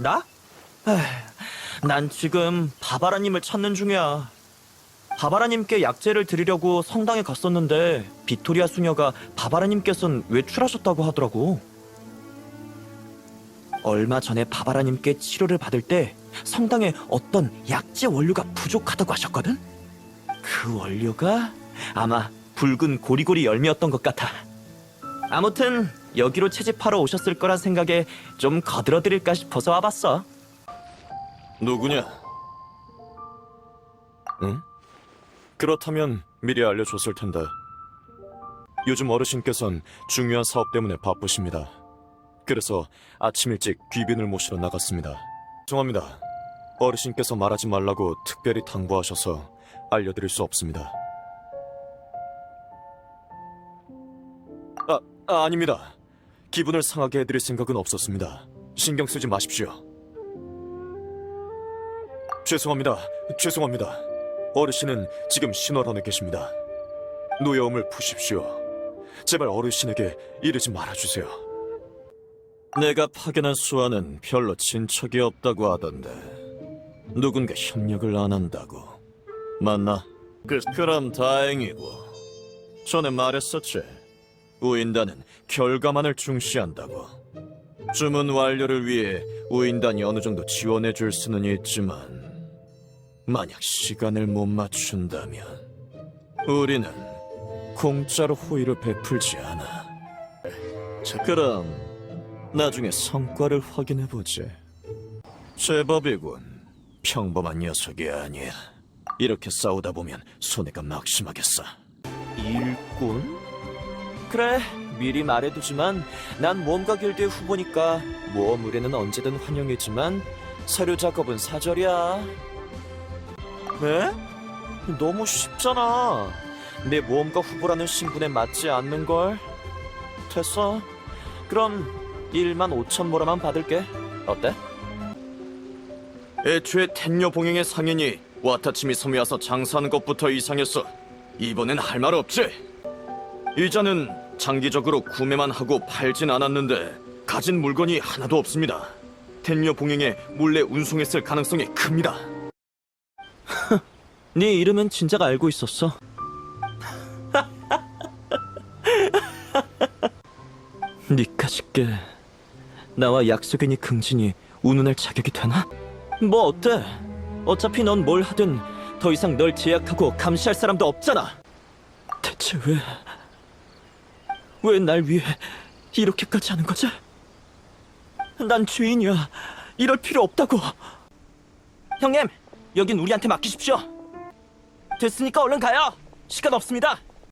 나? 난 지금 바바라님을 찾는 중이야. 바바라님께 약재를 드리려고 성당에 갔었는데 비토리아 수녀가 바바라님께선 외출하셨다고 하더라고. 얼마 전에 바바라님께 치료를 받을 때 성당에 어떤 약재 원료가 부족하다고 하셨거든? 그 원료가 아마 붉은 고리고리 열매였던 것 같아. 아무튼 여기로 채집하러 오셨을 거란 생각에 좀 거들어드릴까 싶어서 와봤어. 누구냐? 응? 그렇다면 미리 알려줬을 텐데. 요즘 어르신께선 중요한 사업 때문에 바쁘십니다. 그래서 아침 일찍 귀빈을 모시러 나갔습니다. 죄송합니다. 어르신께서 말하지 말라고 특별히 당부하셔서 알려드릴 수 없습니다. 아, 아 아닙니다. 기분을 상하게 해드릴 생각은 없었습니다. 신경 쓰지 마십시오. 죄송합니다. 죄송합니다. 어르신은 지금 신월원에 계십니다. 노여움을 푸십시오. 제발 어르신에게 이르지 말아주세요. 내가 파견한 수아는 별로 친척이 없다고 하던데 누군가 협력을 안 한다고 맞나? 그, 그럼 다행이고 전에 말했었지 우인단은 결과만을 중시한다고 주문 완료를 위해 우인단이 어느 정도 지원해 줄 수는 있지만 만약 시간을 못 맞춘다면 우리는 공짜로 호의를 베풀지 않아. 자, 그럼 나중에 성과를 확인해 보지. 제법이군. 평범한 녀석이 아니야. 이렇게 싸우다 보면 손해가 막심하겠어. 일꾼? 그래, 미리 말해두지만 난 모험가 길드의 후보니까 모험 의뢰는 언제든 환영이지만 서류 작업은 사절이야. 네? 너무 쉽잖아. 내 모험가 후보라는 신분에 맞지 않는 걸. 됐어. 그럼 1만 5천 모라만 받을게. 어때? 애초에 텐녀 봉행의 상인이 와타치미 섬에 와서 장사하는 것부터 이상했어. 이번엔 할 말 없지? 이자는 장기적으로 구매만 하고 팔진 않았는데 가진 물건이 하나도 없습니다. 텐녀 봉행에 몰래 운송했을 가능성이 큽니다. 네 이름은 진작 알고 있었어. 니까짓게 나와 약속이니 긍진이 운운할 자격이 되나? 뭐 어때? 어차피 넌 뭘 하든 더 이상 널 제약하고 감시할 사람도 없잖아. 대체 왜? 왜 날 위해 이렇게까지 하는 거지? 난 죄인이야. 이럴 필요 없다고. 형님, 여긴 우리한테 맡기십시오. 됐으니까 얼른 가요. 시간 없습니다.